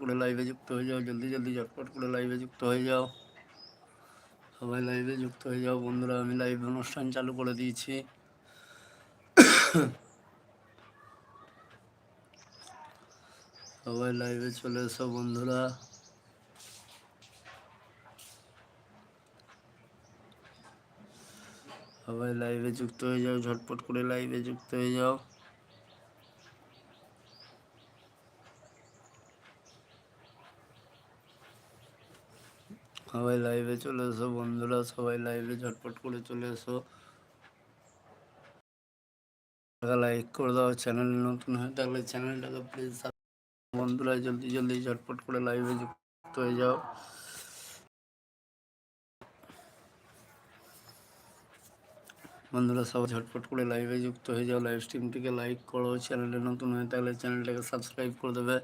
করে লাইভে যুক্ত হয়ে যাও, জলদি জলদি ঝটপট করে লাইভে যুক্ত হয়ে যাও। সবাই লাইভে যুক্ত হয়ে যাও। বন্ধুরা, আমি লাইভ অনুষ্ঠান চালু করে দিয়েছি। সবাই লাইভে চলে এসো, বন্ধুরা। সবাই লাইভে যুক্ত হয়ে যাও, ঝটপট করে লাইভে যুক্ত হয়ে যাও। সবাই লাইভে চলে এসো, বন্ধুরা, সবাই লাইভে ঝটপট করে চলে এসো। লাইক করে দাও চ্যানেল নতুন হয়ে থাকলে চ্যানেলটাকে প্লিজ বন্ধুরা, জলদি জলদি ঝটপট করে লাইভে যুক্ত হয়ে যাও। বন্ধুরা, সবাই ঝটপট করে লাইভে যুক্ত হয়ে যাও। লাইভ স্ট্রিমটিকে লাইক করো চ্যানেলে নতুন হয়ে থাকলে চ্যানেলটাকে সাবস্ক্রাইব করে দেবে।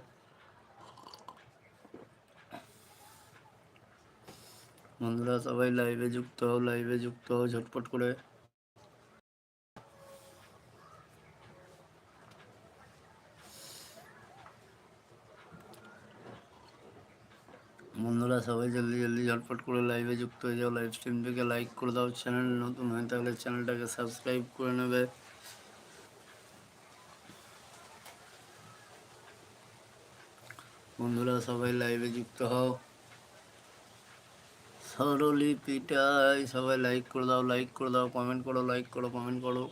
বন্ধুরা, সবাই লাইভে যুক্ত হও লাইভে যুক্ত হও, ঝটপট করে। বন্ধুরা, সবাই জলদি জলদি, ঝটপট করে লাইভে যুক্ত হয়ে যাও। লাইভ স্ট্রিমটিকে লাইক করে দাও চ্যানেল নতুন হয়ে থাকলে চ্যানেলটাকে সাবস্ক্রাইব করে নেবে। বন্ধুরা, সবাই লাইভে যুক্ত হও। সরলি পিটাই সবাই লাইক করে দাও লাইক করে দাও কমেন্ট করো লাইক করো কমেন্ট করো।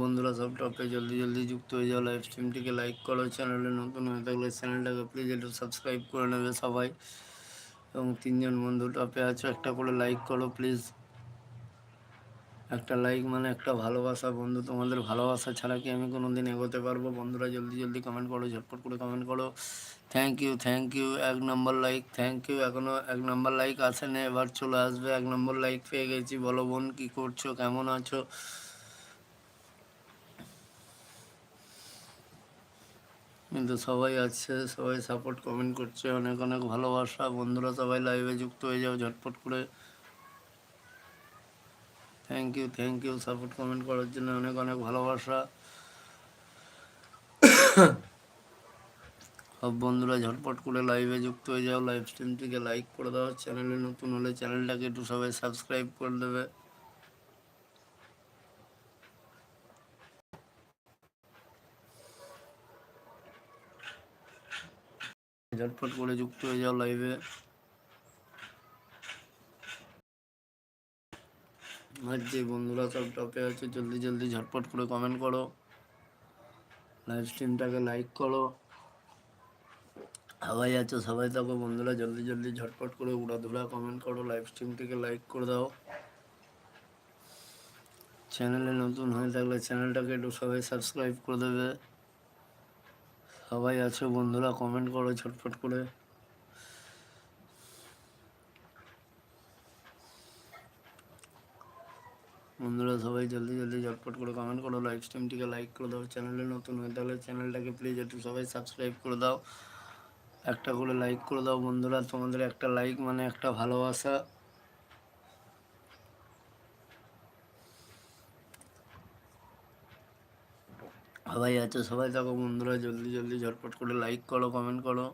বন্ধুরা সব টপে জলদি জলদি যুক্ত হয়ে যাও লাইভ স্ট্রিমটিকে লাইক করো চ্যানেলে নতুন হয়ে থাকলে চ্যানেলটাকে প্লিজ একটু সাবস্ক্রাইব করে নেবে সবাই। এবং তিনজন বন্ধু টপে আছো, একটা করে লাইক করো প্লিজ একটা লাইক মানে একটা ভালোবাসা। বন্ধু, তোমাদের ভালোবাসা ছাড়া কি আমি কোনো দিন এগোতে পারব? বন্ধুরা জলদি জলদি কমেন্ট করো, ঝটপট করে কমেন্ট করো। থ্যাংক ইউ থ্যাংক ইউ এক নম্বর লাইক থ্যাংক ইউ এখনও এক নম্বর লাইক আসেনি এবার চলে আসবে, এক নম্বর লাইক পেয়ে গেছি, বলো বোন, কী করছ, কেমন আছো? কিন্তু সবাই আছে, সবাই সাপোর্ট কমেন্ট করছে, অনেক অনেক ভালোবাসা, বন্ধুরা সবাই লাইভে যুক্ত হয়ে যাও, ঝটপট করে। Thank you thank you support comment করার জন্য অনেক অনেক ভালোবাসা। সব বন্ধুরা ঝটপট করে লাইভে যুক্ত হয়ে যাও। লাইভ স্ট্রিমটিকে লাইক করে দাও। চ্যানেলে নতুন হলে চ্যানেলটাকে একটু সবাই সাবস্ক্রাইব করে দেবে। ঝটপট করে যুক্ত হয়ে যাও লাইভে আর যে বন্ধুরা সব টপে আছে, জলদি জলদি ঝটপট করে কমেন্ট করো। লাইভ স্ট্রিমটাকে লাইক করো। সবাই আছো, সবাই থাকো বন্ধুরা, জলদি জলদি, ঝটপট করে উড়াধুরা কমেন্ট করো লাইভ স্ট্রিমটিকে লাইক করে দাও। চ্যানেলে নতুন হয়ে থাকলে চ্যানেলটাকে একটু সবাই সাবস্ক্রাইব করে দেবে। সবাই আছো বন্ধুরা কমেন্ট করো ঝটপট করে। বন্ধুরা, সবাই জলদি জলদি, ঝটপট করে কমেন্ট করো লাইভ স্ট্রিমটিকে লাইক করে দাও। চ্যানেলে নতুন হয়ে থাকলে চ্যানেলটাকে প্লিজ একটু সবাই সাবস্ক্রাইব করে দাও। একটা করে লাইক করে দাও বন্ধুরা। তোমাদের একটা লাইক মানে একটা ভালোবাসা। সবাই আছে, সবাই থাকো বন্ধুরা। জলদি জলদি, ঝটপট করে লাইক করো কমেন্ট করো।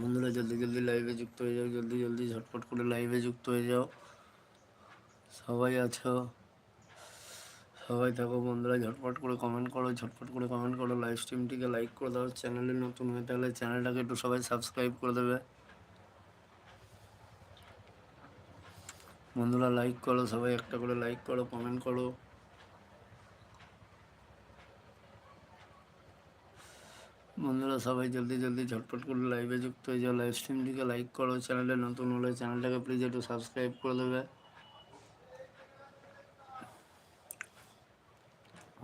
বন্ধুরা, জলদি জলদি লাইভে যুক্ত হয়ে যাও। জলদি জলদি, ঝটপট করে লাইভে যুক্ত হয়ে যাও। সবাই আছো? সবাই থাকো বন্ধুরা, ঝটপট করে কমেন্ট করো, ঝটপট করে কমেন্ট করো লাইভ স্ট্রিমটিকে লাইক করে দাও চ্যানেলে নতুন হয়ে থাকলে চ্যানেলটাকে একটু সবাই সাবস্ক্রাইব করে দেবে। বন্ধুরা লাইক করো, সবাই একটা করে লাইক করো কমেন্ট করো। বন্ধুরা সবাই জলদি জলদি ঝটপট করে লাইভে যুক্ত হয়ে যাও লাইভ স্ট্রিমটিকে লাইক করো চ্যানেলে নতুন হলে চ্যানেলটাকে প্লিজ একটু সাবস্ক্রাইব করে দেবে।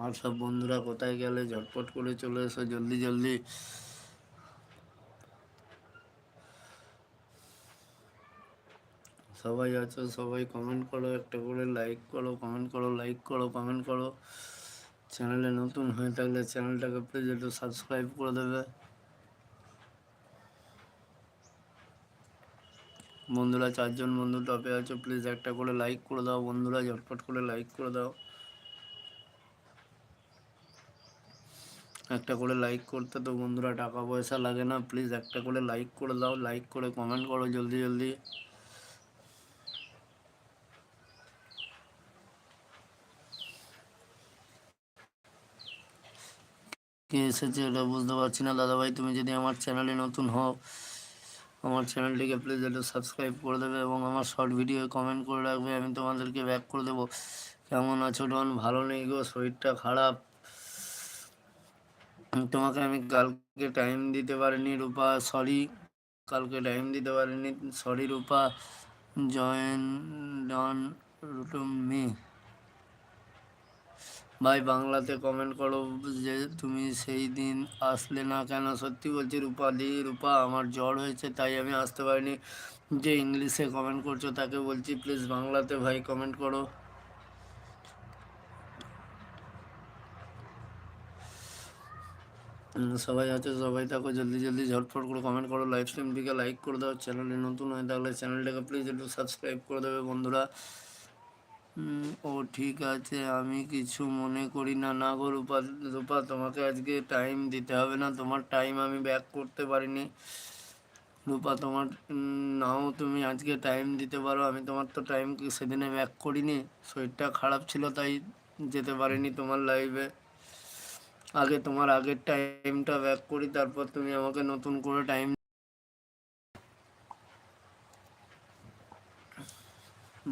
আর সব বন্ধুরা কোথায় গেলে ঝটপট করে চলে এসো, জলদি জলদি। সবাই আছো, সবাই কমেন্ট করো, একটা করে লাইক করো কমেন্ট করো লাইক করো কমেন্ট করো। চ্যানেলে নতুন হয়ে থাকলে চ্যানেলটাকে প্লিজ একটু সাবস্ক্রাইব করে দেবে। বন্ধুরা, চারজন বন্ধু টপে আছো প্লিজ একটা করে লাইক করে দাও। বন্ধুরা, ঝটপট করে লাইক করে দাও। একটা করে লাইক করতে তো বন্ধুরা টাকা পয়সা লাগে না প্লিজ একটা করে লাইক করে দাও লাইক করে কমেন্ট করো জলদি জলদি। কে এসেছে এটা বুঝতে পারছি না। দাদাভাই, তুমি যদি আমার চ্যানেলে নতুন হও, আমার চ্যানেলটিকে প্লিজ একটু সাবস্ক্রাইব করে দেবে এবং আমার শর্ট ভিডিও কমেন্ট করে রাখবে। আমি তোমাদেরকে ব্যাক করে দেবো। কেমন আছো, ডন? ভালো নেই গো? শরীরটা খারাপ? তোমাকে আমি কালকে টাইম দিতে পারিনি, রূপা সরি কালকে টাইম দিতে পারিনি সরি রূপা, জয়েন, ডন, রুটুম, মি। ভাই, বাংলাতে কমেন্ট করো যে তুমি সেই দিন আসলে না কেন? সত্যি বলছি, রূপা, দি, রূপা, আমার জ্বর হয়েছে, তাই আমি আসতে পারিনি। যে ইংলিশে কমেন্ট করছ, তাকে বলছি প্লিজ বাংলাতে ভাই কমেন্ট করো। সবাই আছে, সবাই থাকো, জলদি জলদি ঝটফট করে কমেন্ট করো লাইভ স্ট্রিমটিকে লাইক করে দাও চ্যানেলে নতুন হয়ে থাকলে চ্যানেলটাকে প্লিজ একটু সাবস্ক্রাইব করে দেবে বন্ধুরা। ও ঠিক আছে, আমি কিছু মনে করি না। না গো রূপা রূপা, তোমাকে আজকে টাইম দিতে হবে না, তোমার টাইম আমি ব্যাক করতে পারিনি। রূপা, তোমার নাও, তুমি আজকে টাইম দিতে পারো, আমি তোমার তো টাইম সেদিনে ব্যাক করিনি। শরীরটা খারাপ ছিল, তাই যেতে পারিনি তোমার লাইভে আগে তোমার আগের টাইমটা ব্যাক করি, তারপর তুমি আমাকে নতুন করে টাইম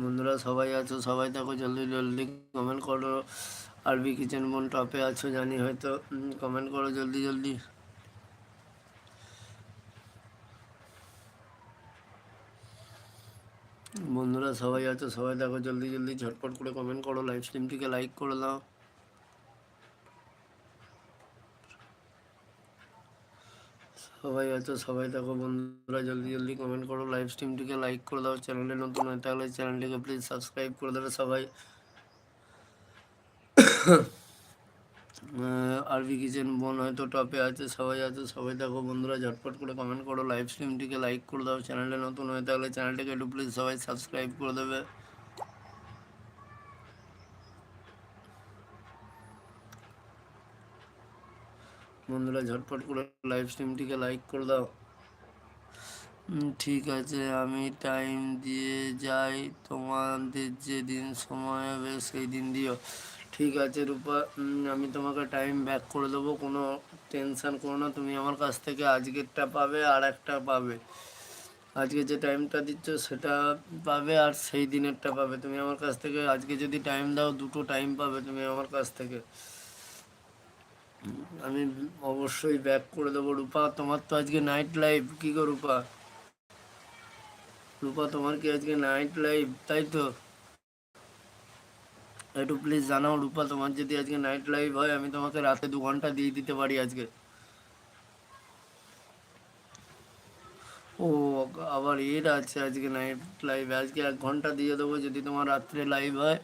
বন্ধুরা সবাই আছো, সবাই থাকো জলদি জলদি কমেন্ট করো। আরবি কিচেন বোন টপে আছো জানি হয়তো কমেন্ট করো জলদি জলদি। বন্ধুরা সবাই আছো, সবাই দেখো, জলদি জলদি ঝটপট করে কমেন্ট করো লাইভ স্ট্রিমটিকে লাইক করে দাও। সবাই আছো, সবাই দেখো বন্ধুরা, জলদি জলদি কমেন্ট করো লাইভ স্ট্রিমটিকে লাইক করে দাও চ্যানেলে নতুন হয়ে থাকলে চ্যানেলটিকে প্লিজ সাবস্ক্রাইব করে দেবে সবাই। আরবি কিচেন বোন হয়তো টপে আছে, সবাই আছে, সবাই দেখো বন্ধুরা, ঝটপট করে কমেন্ট করো লাইভ স্ট্রিমটিকে লাইক করে দাও চ্যানেলে নতুন হয়ে থাকলে চ্যানেলটিকে একটু প্লিজ সবাই সাবস্ক্রাইব করে দেবে। বন্ধুরা, ঝটপট করে লাইভ স্ট্রিমটিকে লাইক করে দাও। ঠিক আছে, আমি টাইম দিয়ে যাই। তোমাদের যেদিন সময় হবে সেই দিন দিও। ঠিক আছে, রূপা আমি তোমাকে টাইম ব্যাক করে দেবো, কোনো টেনশান করো না। তুমি আমার কাছ থেকে আজকেরটা পাবে আর একটা পাবে। আজকে যে টাইমটা দিচ্ছ সেটা পাবে আর সেই দিনেরটা পাবে। তুমি আমার কাছ থেকে আজকে যদি টাইম দাও, দুটো টাইম পাবে তুমি আমার কাছ থেকে। আমি অবশ্যই ব্যাক করে দেবো। রূপা, তোমার তো আজকে নাইট লাইভ কী গো রূপা? রূপা, তোমার কি আজকে নাইট লাইভ তাই তো? একটু প্লিজ জানাও রূপা, তোমার যদি আজকে নাইট লাইভ হয়, আমি তোমাকে রাতে দু ঘণ্টা দিয়ে দিতে পারি আজকে। ও, আবার এর আছে আজকে নাইট লাইভ আজকে এক ঘণ্টা দিয়ে দেবো, যদি তোমার রাত্রে লাইভ হয়।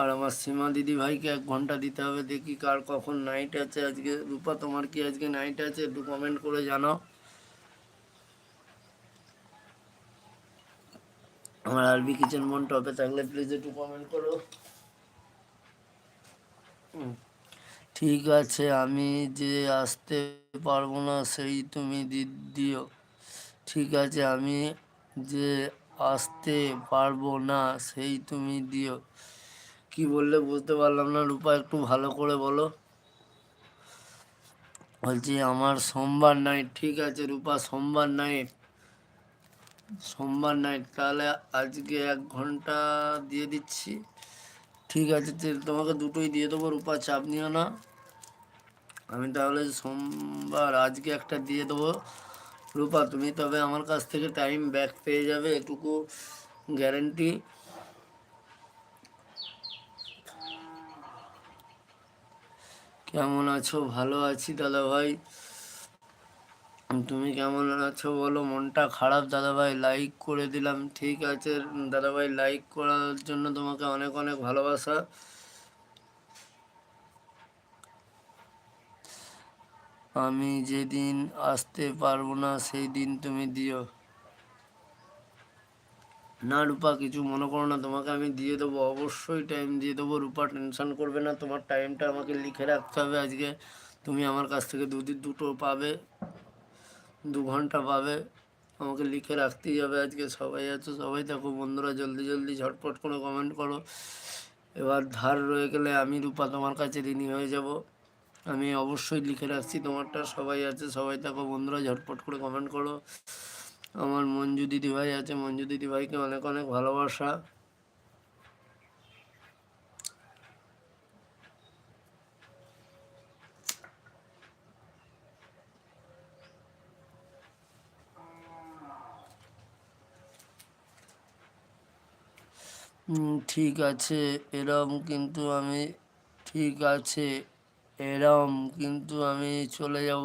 আর আমার সীমা দিদি ভাইকে এক ঘণ্টা দিতে হবে, দেখি কার কখন নাইট আছে আজকে। রূপা, তোমার কি আজকে নাইট আছে? একটু কমেন্ট করে জানাও। আমার আরবি কিচেন মন টপে থাকলে প্লিজ একটু কমেন্ট করো। ঠিক আছে, আমি যে আসতে পারব না সেই তুমি দিও। ঠিক আছে, আমি যে আসতে পারব না সেই তুমি দিও। কি বললে বুঝতে পারলাম না। রূপা, একটু ভালো করে বলো। বলছি, আমার সোমবার নাইট ঠিক আছে রূপা, সোমবার নাইট সোমবার নাইট তাহলে আজকে এক ঘণ্টা দিয়ে দিচ্ছি। ঠিক আছে তোমাকে দুটোই দিয়ে দেবো, রূপা, চাপ নিও না। আমি তাহলে সোমবার আজকে একটা দিয়ে দেবো। রূপা, তুমি তবে আমার কাছ থেকে টাইম ব্যাক পেয়ে যাবে, এটুকু গ্যারেন্টি কেমন আছো? ভালো আছি দাদা ভাই তুমি কেমন আছো বলো? মনটা খারাপ দাদা ভাই লাইক করে দিলাম, ঠিক আছে। দাদা ভাই লাইক করার জন্য তোমাকে অনেক অনেক ভালোবাসা। আমি যেদিন আসতে পারব না, সেই দিন তুমি দিও। না রূপা, কিছু মনে করো না, তোমাকে আমি দিয়ে দেবো। অবশ্যই টাইম দিয়ে দেবো। রূপা টেনশন করবে না, তোমার টাইমটা আমাকে লিখে রাখতে হবে আজকে। তুমি আমার কাছ থেকে দুদিন দুটো পাবে, দু ঘণ্টা পাবে। আমাকে লিখে রাখতেই হবে আজকে। সবাই আছো, সবাই দেখো বন্ধুরা, জলদি জলদি ঝটপট করে কমেন্ট করো। এবার ধার রয়ে গেলে আমি, রূপা, তোমার কাছে ঋণী হয়ে যাব। আমি অবশ্যই লিখে রাখছি তোমারটা। সবাই আছে, সবাই দেখো বন্ধুরা, ঝটপট করে কমেন্ট করো। আমার মঞ্জু দিদি ভাই আছে, মঞ্জু দিদি ভাইকে অনেক অনেক ভালোবাসা। ঠিক আছে, এরম কিন্তু আমি, ঠিক আছে, এরম কিন্তু আমি চলে যাব।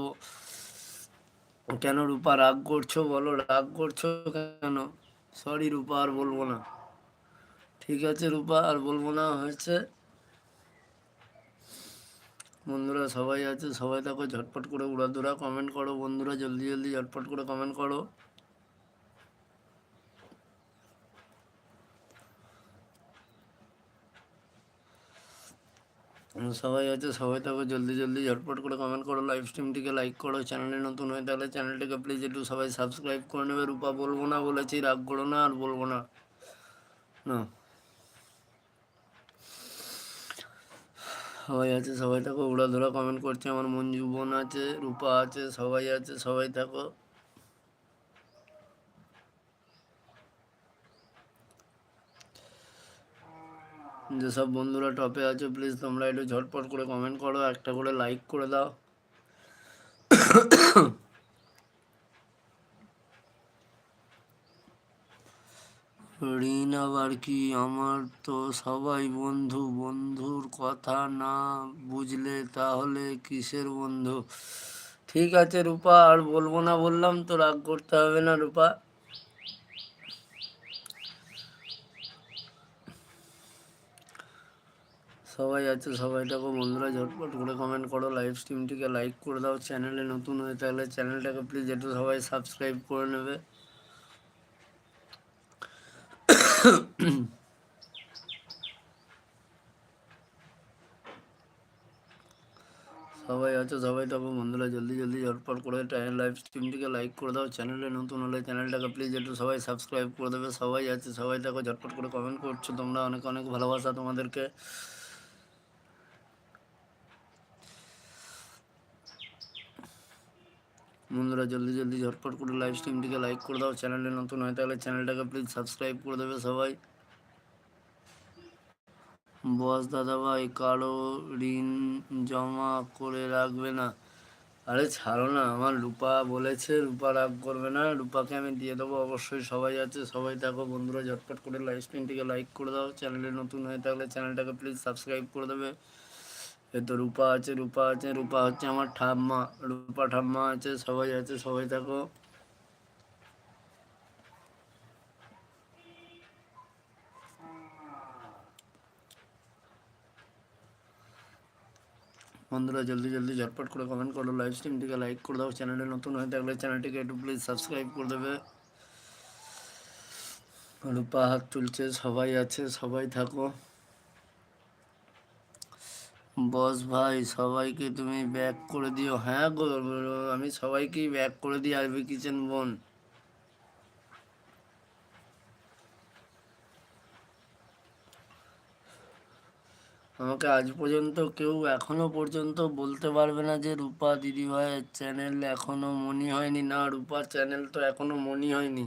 কেন রূপা রাগ করছ বলো? রাগ করছ কেন? সরি রূপা, আর বলব না। ঠিক আছে রূপা, আর বলব না, হয়েছে? বন্ধুরা সবাই আছে, সবাই দেখো, ঝটপট করে উড়াধুরা কমেন্ট করো। বন্ধুরা, জলদি জলদি ঝটপট করে কমেন্ট করো। সবাই আছে সবাই থাকো, জলদি জলদি, ঝটপট করে কমেন্ট করো লাইভ স্ট্রিমটিকে লাইক করো চ্যানেলে নতুন হয়ে তাহলে চ্যানেলটিকে প্লিজ একটু সবাই সাবস্ক্রাইব করে নেবে। রূপা, বলব না, বলেছি, রাগ করো না, আর বলব না। না। সবাই আছে, সবাই থাকো, উড়াধুরা কমেন্ট করছে, আমার মঞ্জু বোন আছে, রূপা আছে, সবাই আছে, সবাই থাকো। যেসব বন্ধুরা টপে আছে প্লিজ তোমরা একটু ঝটপট করে কমেন্ট করো, একটা করে লাইক করে দাও। ঋণ আবার কি? আমার তো সবাই বন্ধু, বন্ধুর কথা না বুঝলে তাহলে কিসের বন্ধু? ঠিক আছে রূপা, আর বলব না, বললাম তো রাগ করতে হবে না রূপা। সবাই আছে, সবাই দেখো, বন্ধুরা ঝটপট করে কমেন্ট করো লাইভ স্ট্রিমটিকে লাইক করে দাও চ্যানেলে নতুন হয়ে থাকলে চ্যানেলটাকে প্লিজ একটু সবাই সাবস্ক্রাইব করে নেবে। সবাই আছে, সবাই দেখো, বন্ধুরা জলদি জলদি ঝটপট করে টাইম লাইভ স্ট্রিমটিকে লাইক করে দাও চ্যানেলে নতুন হলে চ্যানেলটাকে প্লিজ একটু সবাই সাবস্ক্রাইব করে দেবে, সবাই আছে, সবাই দেখো, ঝটপট করে কমেন্ট করছ, তোমরা অনেক অনেক ভালোবাসা তোমাদেরকে। বন্ধুরা, জলদি জলদি, ঝটপট করে লাইভ স্ট্রিমটিকে লাইক করে দাও। চ্যানেলে নতুন হয় তাহলে চ্যানেলটাকে প্লিজ সাবস্ক্রাইব করে দেবে সবাই। বস দাদা ভাই, কারও ঋণ জমা করে রাখবে না। আরে ছাড়ো না, আমার রূপা বলেছে, রূপা রাগ করবে না। রূপাকে আমি দিয়ে দেবো, অবশ্যই সবাই আছে, সবাই দেখো বন্ধুরা, ঝটপট করে লাইভ স্ট্রিমটিকে লাইক করে দাও। চ্যানেলে নতুন হয়ে থাকলে চ্যানেলটাকে প্লিজ সাবস্ক্রাইব করে দেবে। তো রূপা আছে রূপা আছে, রূপা হচ্ছে আমার ঠাম্মা, রূপা ঠাম্মা আছে, সবাই আছে, সবাই থাকো বন্ধুরা, জলদি জলদি ঝটপট করে কমেন্ট করো লাইভ স্ট্রিমটিকে লাইক করে দাও চ্যানেলে নতুন হয়ে থাকলে চ্যানেলটিকে একটু প্লিজ সাবস্ক্রাইব করে দেবে। রূপা হাত তুলছে, সবাই আছে, সবাই থাকো। বস ভাই, সবাইকে তুমি ব্যাক করে দিও। হ্যাঁ গো, আমি সবাইকেই ব্যাক করে দিই আরবি কিচেন বোন। আমাকে আজ পর্যন্ত কেউ, এখনও পর্যন্ত বলতে পারবে না যে রূপা দিদিভাইয়ের চ্যানেল এখনও মনি হয়নি। না, রূপার চ্যানেল তো এখনও মনি হয়নি।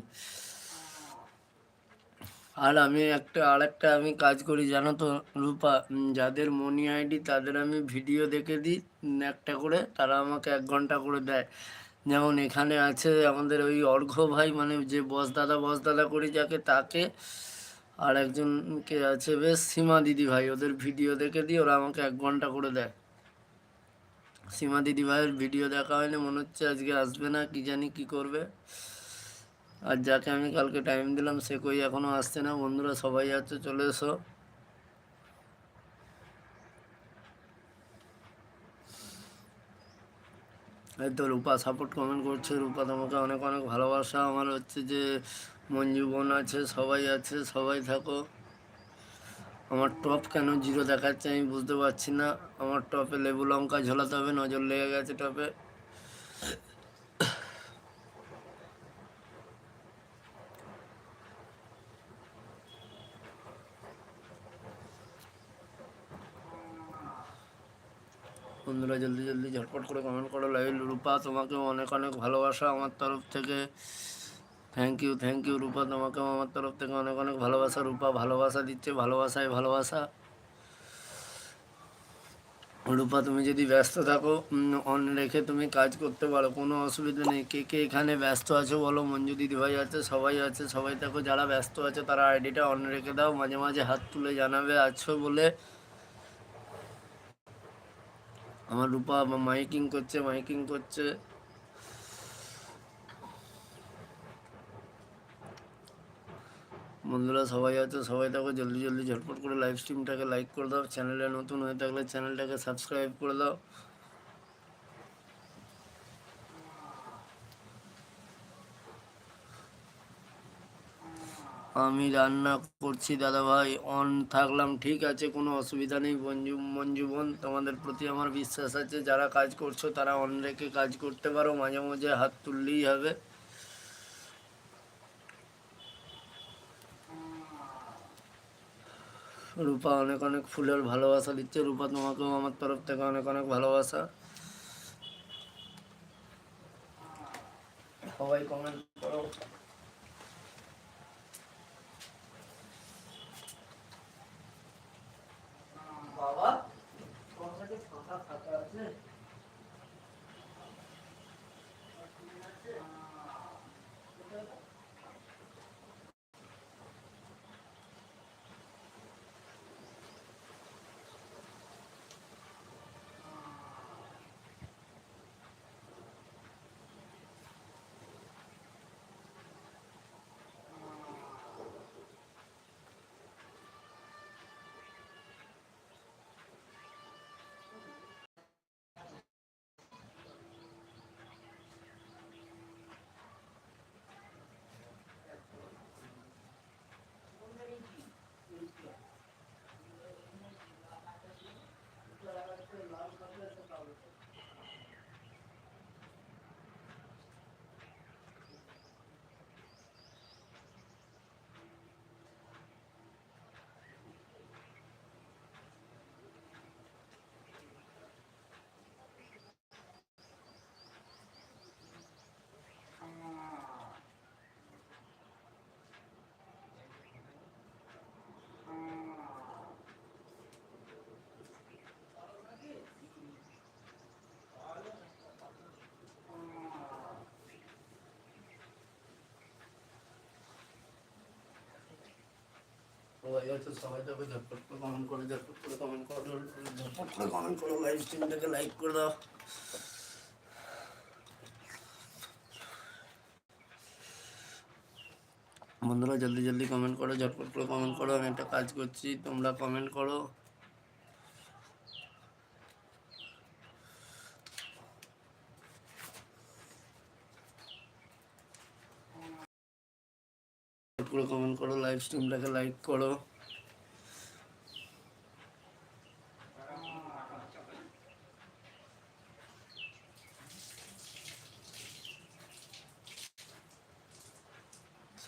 আর আমি একটা আর একটা আমি কাজ করি, জানো তো, রূপা যাদের মনি আইডি তাদের আমি ভিডিও দেখে দিই একটা করে, তারা আমাকে এক ঘণ্টা করে দেয়। যেমন এখানে আছে আমাদের ওই অর্ঘ্য ভাই মানে যে বস দাদা বস দাদা করি যাকে, তাকে আর একজনকে আছে বেশ, সীমা দিদি ভাই, ওদের ভিডিও দেখে দিই, ওরা আমাকে এক ঘণ্টা করে দেয়। সীমা দিদি ভাইয়ের ভিডিও দেখা হয়নি, মনে হচ্ছে আজকে আসবে না, কি জানি কি করবে। আর যাকে আমি কালকে টাইম দিলাম, সে কই এখনও আসছে না? বন্ধুরা, সবাই আছে চলে এসো। এই তো রূপা সাপোর্ট কমেন্ট করছে। রূপা তোমাকে অনেক অনেক ভালোবাসা। আমার হচ্ছে যে, মঞ্জু বোন আছে, সবাই আছে, সবাই থাকো। আমার টপ কেন জিরো দেখাচ্ছে আমি বুঝতে পারছি না। আমার টপে লেবু লঙ্কা ঝোলাতে হবে, নজর লেগে গেছে টপে বন্ধুরা, জলদি জলদি, ঝটপট করে কমেন্ট করো। লাইভ রূপা তোমাকেও অনেক অনেক ভালোবাসা আমার তরফ থেকে। Thank you thank you Rupa তোমাকেও আমার তরফ থেকে অনেক অনেক ভালোবাসা। রূপা ভালোবাসা দিচ্ছে, ভালোবাসায় ভালোবাসা। রূপা, তুমি যদি ব্যস্ত থাকো অন রেখে তুমি কাজ করতে পারো, কোনো অসুবিধা নেই। কে কে এখানে ব্যস্ত আছো বলো? মঞ্জু দিদি ভাই আছে, সবাই আছে, সবাই থাকো যারা ব্যস্ত আছে তারা আইডিটা অন রেখে দাও। মাঝে মাঝে হাত তুলে জানাবে আছো বলে। আমার রূপা মাইকিং করছে মাইকিং করছে। বন্ধুরা, সবাই আছে, সবাই থাকো জলদি জলদি ঝটপট করে লাইভ স্ট্রিমটাকে লাইক করে দাও চ্যানেলে নতুন হয়ে থাকলে চ্যানেলটাকে সাবস্ক্রাইব করে দাও। আমি রান্না করছি দাদা ভাই অন থাকলাম, ঠিক আছে, কোনো অসুবিধা নেই। মঞ্জু মঞ্জু বোন, তোমাদের প্রতি আমার বিশ্বাস আছে, যারা কাজ করছ তারা অন রেখে কাজ করতে পারো, মাঝে মাঝে হাত তুললেই হবে। রূপা অনেক অনেক ফুলের ভালোবাসা দিচ্ছে। রূপা, তোমাকেও আমার তরফ থেকে অনেক অনেক ভালোবাসা। সবাই কমেন্ট করো। সবাই কমেন্ট ঝটপট করে কমেন্ট করো, ঝটপট করে কমেন্ট করো স্ট্রিমটাকে লাইক করে দাও। বন্ধুরা, জলদি জলদি কমেন্ট করো, ঝটপট করে কমেন্ট করো, আমি একটা কাজ করছি, তোমরা কমেন্ট করো। করে কমেন্ট করো লাইভ স্ট্রিমটাকে লাইক করো।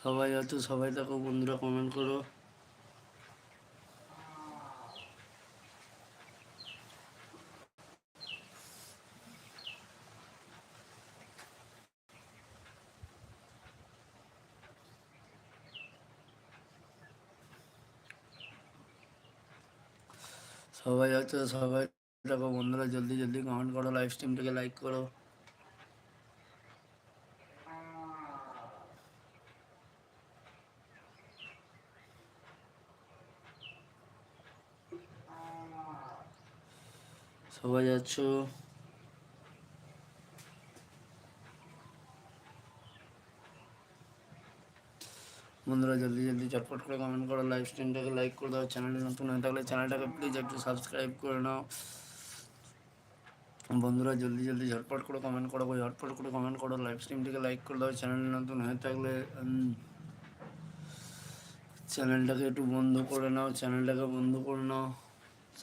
সবাই আছো সবাই থাকো বন্ধুরা কমেন্ট করো। সবাই আছো সবাই, দেখো বন্ধুরা জলদি জলদি কমেন্ট করো লাইভ স্ট্রিমটাকে লাইক করো। সবাই আছো বন্ধুরা, জলদি জলদি চটপট করে কমেন্ট করো লাইভ স্ট্রিমটাকে লাইক করে দাও চ্যানেলে নতুন হয়ে থাকলে চ্যানেলটাকে প্লিজ একটু সাবস্ক্রাইব করে নাও। বন্ধুরা, জলদি জলদি ঝটপট করে কমেন্ট করো ঝটপট করে কমেন্ট করো লাইভ স্ট্রিমটিকে লাইক করে দাও চ্যানেল নতুন হয়ে থাকলে চ্যানেলটাকে একটু বন্ধ করে নাও চ্যানেলটাকে বন্ধ করে নাও।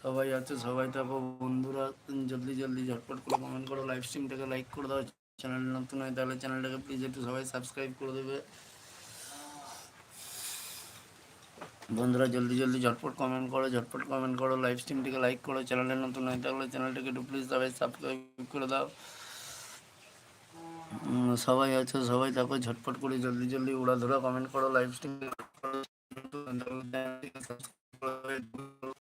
সবাই আছে, সবাই থাকো, বন্ধুরা জলদি জলদি ঝটপট করে কমেন্ট করো লাইভ স্ট্রিমটাকে লাইক করে দাও চ্যানেল নতুন হয় তাহলে চ্যানেলটাকে প্লিজ একটু সবাই সাবস্ক্রাইব করে দেবে। বন্ধুরা, জলদি জলদি ঝটপট কমেন্ট করো, ঝটপট কমেন্ট করো লাইভ স্ট্রিমটিকে লাইক করো চ্যানেলে নতুন হয়ে থাকলে চ্যানেলটিকে একটু প্লিজ সবাই সাবস্ক্রাইব করে দাও। সবাই আছো, সবাই থাকো, ঝটপট করে জলদি জলদি উড়া ধরা কমেন্ট করো লাইভ স্ট্রিম